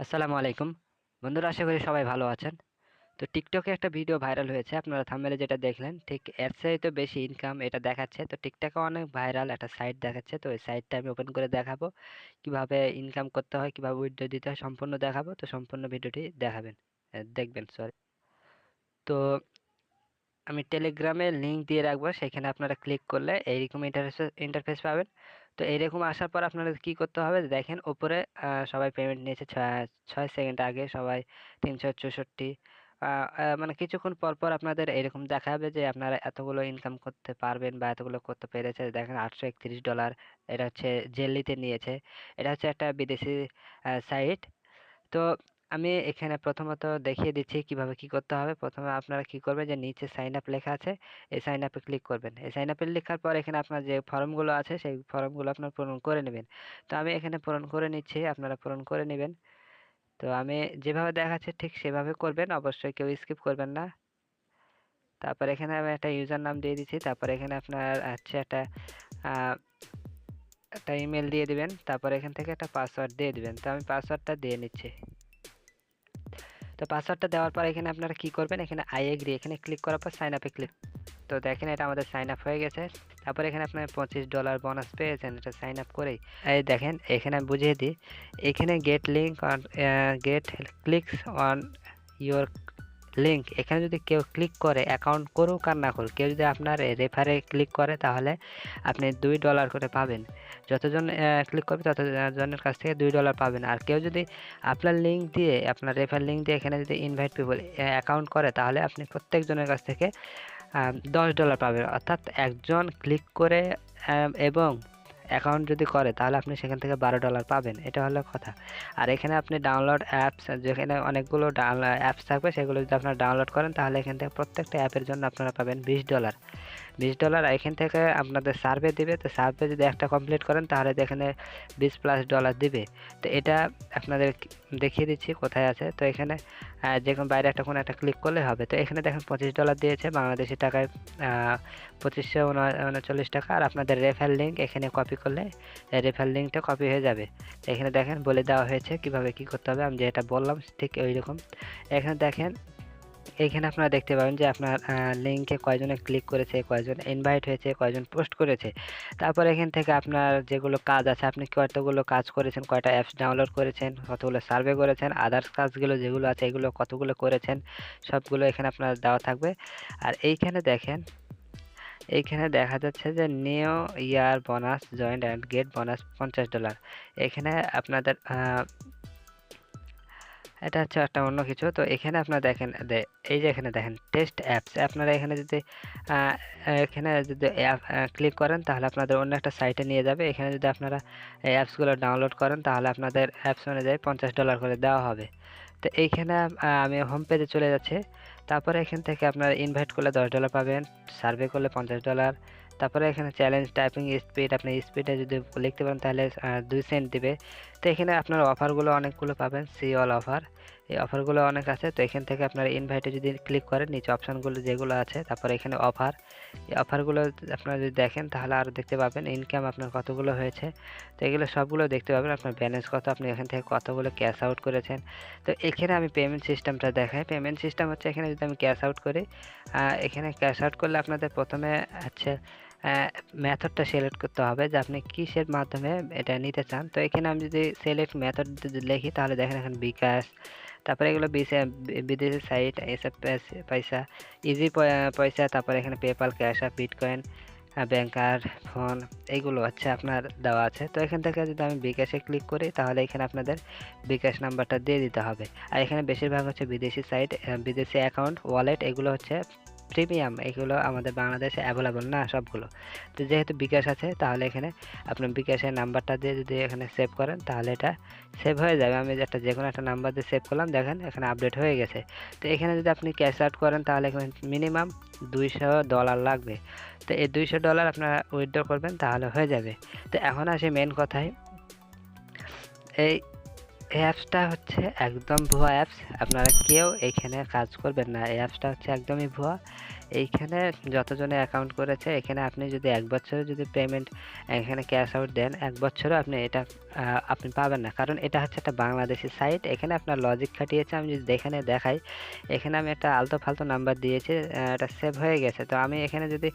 আসসালামু আলাইকুম। বন্ধুরা, আশা করি সবাই ভালো আছেন। তো টিকটকে একটা ভিডিও ভাইরাল হয়েছে, আপনারা থাম্বনেলে যেটা দেখলেন, ঠিক এর তো বেশি ইনকাম এটা দেখাচ্ছে। তো টিকটকে অনেক ভাইরাল একটা সাইট দেখাচ্ছে, তো ওই সাইটটা আমি ওপেন করে দেখাবো। কীভাবে ইনকাম করতে হয়, কীভাবে উইথড্র দিতে হয়, সম্পূর্ণ দেখাবো। তো সম্পূর্ণ ভিডিওটি দেখাবেন দেখবেন সরি তো আমি টেলিগ্রামে লিংক দিয়ে রাখব, সেখানে আপনারা ক্লিক করলে এইরকম ইন্টারফেস ইন্টারফেস পাবেন। তো এইরকম আসার পর আপনাদের কি করতে হবে? দেখেন উপরে সবাই পেমেন্ট নিয়েছে ছয় সেকেন্ড আগে সবাই তিনশো চৌষট্টি। মানে কিছুক্ষণ পর পর আপনাদের এরকম দেখাবে যে আপনারা এতগুলো ইনকাম করতে পারবেন বা এতগুলো করতে পেরেছে। দেখেন আটশো একত্রিশ ডলার এটা হচ্ছে জেল্লিতে নিয়েছে। এটা হচ্ছে একটা বিদেশি সাইট তো আমি এখানে প্রথমত দেখিয়ে দিচ্ছি কীভাবে কি করতে হবে। প্রথমে আপনারা কি করবেন যে নিচে সাইন আপ লেখা আছে, এই সাইন আপে ক্লিক করবেন। এই সাইন আপে লেখার পর এখানে আপনার যে ফর্মগুলো আছে, সেই ফর্মগুলো আপনার পূরণ করে নেবেন। তো আমি এখানে পূরণ করে নিচ্ছি, আপনারা পূরণ করে নেবেন। তো আমি যেভাবে দেখাচ্ছি ঠিক সেভাবে করবেন, অবশ্যই কেউ স্কিপ করবেন না। তারপর এখানে আমি একটা ইউজার নাম দিয়ে দিচ্ছি, তারপর এখানে আপনার হচ্ছে একটা একটা ইমেল দিয়ে দিবেন, তারপর এখান থেকে একটা পাসওয়ার্ড দিয়ে দিবেন। তো আমি পাসওয়ার্ডটা দিয়ে নিচ্ছি। তো পাসওয়ার্ডটা দেওয়ার পর এখানে আপনারা কি করবেন? এখানে আই এগ্রি এখানে ক্লিক করার পর সাইন আপে ক্লিক তো দেখেন এটা আমাদের সাইন আপ হয়ে গেছে। তারপর এখানে আপনার পঁচিশ ডলার বোনাস পেয়েছেন, এটা সাইন আপ করেই। এই দেখেন, এখানে আমি বুঝিয়ে দিই। এখানে get link on get clicks on your link এখানে যদি কেউ ক্লিক করে অ্যাকাউন্ট করুক আর না করুক, কেউ যদি আপনার রেফারে ক্লিক করে, তাহলে আপনি দুই ডলার করে পাবেন। যতজন ক্লিক করবে ততজনের কাছ থেকে দুই ডলার পাবেন। আর কেউ যদি আপনার লিঙ্ক দিয়ে, আপনার রেফার লিঙ্ক দিয়ে এখানে যদি ইনভাইট পিপল অ্যাকাউন্ট করে, তাহলে আপনি প্রত্যেকজনের কাছ থেকে দশ ডলার পাবেন। অর্থাৎ একজন ক্লিক করে এবং অ্যাকাউন্ট যদি করে, তাহলে আপনি সেখান থেকে বারো ডলার পাবেন। এটা হলো কথা। আর এখানে আপনি ডাউনলোড অ্যাপস যেখানে অনেকগুলো অ্যাপস থাকবে, সেগুলো যদি আপনারা ডাউনলোড করেন, তাহলে এখান থেকে প্রত্যেকটা অ্যাপের জন্য আপনারা পাবেন বিশ ডলার বিশ ডলার এখান থেকে আপনাদের সার্ভে দিবে। তো সার্ভে যদি একটা কমপ্লিট করেন, তাহলে এখানে বিশ প্লাস ডলার দিবে। তো এটা আপনাদের দেখিয়ে দিচ্ছি কোথায় আছে। তো এখানে যে কোনো বাইরে একটা কোনো একটা ক্লিক করলে হবে। তো এখানে দেখেন পঁচিশ ডলার দিয়েছে বাংলাদেশি টাকায় পঁচিশশো উনা- উনচল্লিশ টাকা। আর আপনাদের রেফার লিঙ্ক এখানে কপি করলে রেফার লিঙ্কটা কপি হয়ে যাবে। এখানে দেখেন বলে দেওয়া হয়েছে কীভাবে কি করতে হবে। আমি যেটা বললাম ঠিক ওই রকম এখানে দেখেন এইখানে আপনারা দেখতে পাবেন যে আপনার লিঙ্কে কয়জনে ক্লিক করেছে, কয়জন ইনভাইট হয়েছে, কয়জন পোস্ট করেছে। তারপর এখান থেকে আপনার যেগুলো কাজ আছে, আপনি কতগুলো কাজ করেছেন, কয়টা অ্যাপস ডাউনলোড করেছেন, কতগুলো সার্ভে করেছেন আদার্স কাজগুলো যেগুলো আছে, এগুলো কতগুলো করেছেন, সবগুলো এখানে আপনার দেওয়া থাকবে। আর এইখানে দেখেন, এইখানে দেখা যাচ্ছে যে new year bonus join and get bonus পঞ্চাশ ডলার এখানে আপনাদের এটা হচ্ছে একটা অন্য কিছু। তো এখানে আপনারা দেখেন এই যে এখানে দেখেন টেস্ট অ্যাপস আপনারা এখানে যদি এখানে যদি অ্যাপ ক্লিক করেন, তাহলে আপনাদের অন্য একটা সাইটে নিয়ে যাবে। এখানে যদি আপনারা অ্যাপসগুলো ডাউনলোড করেন, তাহলে আপনাদের অ্যাপস অনুযায়ী পঞ্চাশ ডলার করে দেওয়া হবে। তো এইখানে আমি হোম পেজে চলে যাচ্ছি। তারপরে এখান থেকে আপনারা ইনভাইট করলে দশ ডলার পাবেন সার্ভে করলে পঞ্চাশ ডলার তারপরে এখানে চ্যালেঞ্জ টাইপিং স্পিড আপনি স্পিডে যদি লিখতে পারেন তাহলে দুই সেন্ট দেবে। তো এখানে আপনার অফারগুলো অনেকগুলো পাবেন সি অল অফার এই অফারগুলো অনেক আছে, তো এখান থেকে আপনার ইনভাইটে যদি ক্লিক করেন, নিচে অপশানগুলো যেগুলো আছে, তারপরে এখানে অফার এই অফারগুলো আপনারা যদি দেখেন, তাহলে আরও দেখতে পাবেন ইনকাম আপনার কতগুলো হয়েছে। তো এগুলো সবগুলো দেখতে পাবেন, আপনার ব্যালেন্স কত, আপনি এখান থেকে কতগুলো ক্যাশ আউট করেছেন। তো এখানে আমি পেমেন্ট সিস্টেমটা দেখাই। পেমেন্ট সিস্টেম হচ্ছে, এখানে যদি আমি ক্যাশ আউট করি এখানে ক্যাশ আউট করলে আপনাদের প্রথমে হচ্ছে মেথডটা সিলেক্ট করতে হবে যে আপনি কিসের মাধ্যমে এটা নিতে চান। তো এখানে আমি যদি সিলেক্ট মেথড লিখি, তাহলে দেখেন এখানে বিকাশ, তারপরে এগুলো বিদেশি সাইট এসব পয়সা, ইজি পয়সা, তারপরে এখানে PayPal, Cash App bitcoin banker phone এইগুলো হচ্ছে আপনার দেওয়া আছে। তো এখান থেকে যদি আমি বিকাশে ক্লিক করি, তাহলে এখানে আপনাদের বিকাশ নাম্বারটা দিয়ে দিতে হবে। আর এখানে বেশিরভাগ হচ্ছে বিদেশি সাইট বিদেশি অ্যাকাউন্ট, ওয়ালেট, এগুলো হচ্ছে প্রিমিয়াম এগুলো আমাদের বাংলাদেশে অ্যাভেলেবল না সবগুলো। তো যেহেতু বিকাশ আছে, তাহলে এখানে আপনার বিকাশের নাম্বারটা দিয়ে যদি এখানে সেভ করেন, তাহলে এটা সেভ হয়ে যাবে। আমি একটা যে কোনো একটা নাম্বার দিয়ে সেভ করলাম, দেখেন এখানে আপডেট হয়ে গেছে। তো এখানে যদি আপনি ক্যাশ আউট করেন, তাহলে এখানে মিনিমাম দুইশো ডলার লাগবে। তো এই দুইশো ডলার আপনারা উইথড্র করবেন, তাহলে হয়ে যাবে। তো এখন আসি মেন কথায়। এই অ্যাপসটা হচ্ছে একদম ভুয়া অ্যাপস আপনারা কেউ এখানে কাজ করবেন না। এই অ্যাপসটা হচ্ছে একদমই ভুয়া। এইখানে যতজনে অ্যাকাউন্ট করেছে, এখানে আপনি যদি এক বছরে যদি পেমেন্ট এখানে ক্যাশ আউট দেন, এক বছরে আপনি এটা আপনি পাবেন না। কারণ এটা হচ্ছে একটা বাংলাদেশি সাইট এখানে আপনার লজিক খাটিয়েছে, আমি যদি এখানে দেখাই, এখানে আমি একটা আলতো ফালতো নাম্বার দিয়েছি এটা সেভ হয়ে গেছে। তো আমি এখানে যদি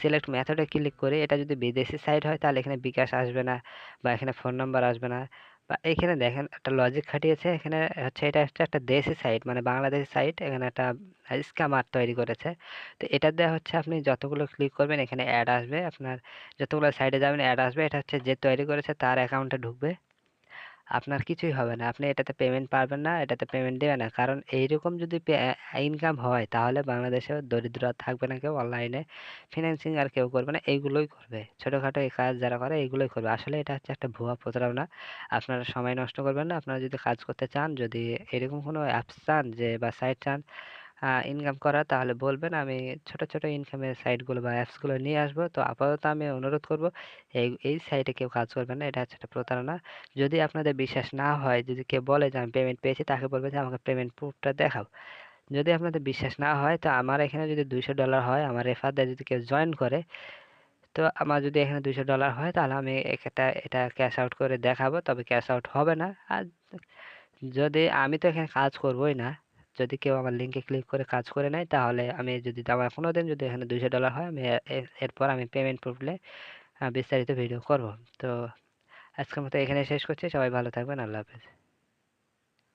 সিলেক্ট মেথডে ক্লিক করি, এটা যদি বিদেশি সাইট হয়, তাহলে এখানে বিকাশ আসবে না বা এখানে ফোন নাম্বার আসবে না। এখানে দেখেন একটা লজিক খাটিয়েছে। এখানে হচ্ছে এটা হচ্ছে একটা দেশি সাইট মানে বাংলাদেশি সাইট এখানে একটা স্ক্যামার তৈরি করেছে। তো এটা দেওয়া হচ্ছে আপনি যতগুলো ক্লিক করবেন, এখানে অ্যাড আসবে। আপনার যতগুলো সাইটে যাবেন অ্যাড আসবে। এটা হচ্ছে যে তৈরি করেছে, তার অ্যাকাউন্টে ঢুকবে। আপনার কিছুই হবে না। আপনি এটাতে পেমেন্ট পারবেন না, এটাতে পেমেন্ট দেবে না। কারণ এইরকম যদি ইনকাম হয়, তাহলে বাংলাদেশে দরিদ্র থাকবে না কেউ অনলাইনে ফিনান্সিং আর কেউ করবে না এইগুলোই করবে। ছোটোখাটো এই কাজ যারা করে এইগুলোই করবে। আসলে এটা হচ্ছে একটা ভুয়া প্রতারণা। আপনারা সময় নষ্ট করবেন না। আপনারা যদি কাজ করতে চান, যদি এরকম কোনো অ্যাপস চান যে, বা সাইট চান ইনকাম করা, তাহলে বলবেন আমি ছোট ছোট ইনকামের সাইটগুলো বা অ্যাপসগুলো নিয়ে আসব। তো আপাতত আমি অনুরোধ করব, এই এই সাইটে কেউ কাজ করবেন না, এটা হচ্ছে একটা প্রতারণা। যদি আপনাদের বিশ্বাস না হয়, যদি কেউ বলে যে আমি পেমেন্ট পেয়েছি, তাকে বলবে যে আমাকে পেমেন্ট প্রুফটা দেখাও। যদি আপনাদের বিশ্বাস না হয়, তো আমার এখানে যদি দুইশো ডলার হয়, আমার রেফার দিয়ে যদি কেউ জয়েন করে, তো আমার যদি এখানে দুইশো ডলার হয়, তাহলে আমি এটা এটা ক্যাশ আউট করে দেখাবো, তবে ক্যাশ আউট হবে না। আর যদি আমি তো এখানে কাজ করবোই না যদি কেউ আমার লিঙ্কে ক্লিক করে কাজ করে নেয়, তাহলে আমি যদি আমার কোনো দিন, যদি এখানে দুইশো ডলার হয়, আমি এরপর আমি পেমেন্ট প্রুফলে বিস্তারিত ভিডিও করব। তো আজকের মতো এখানে শেষ করছি। সবাই ভালো থাকবেন। আল্লাহ হাফেজ।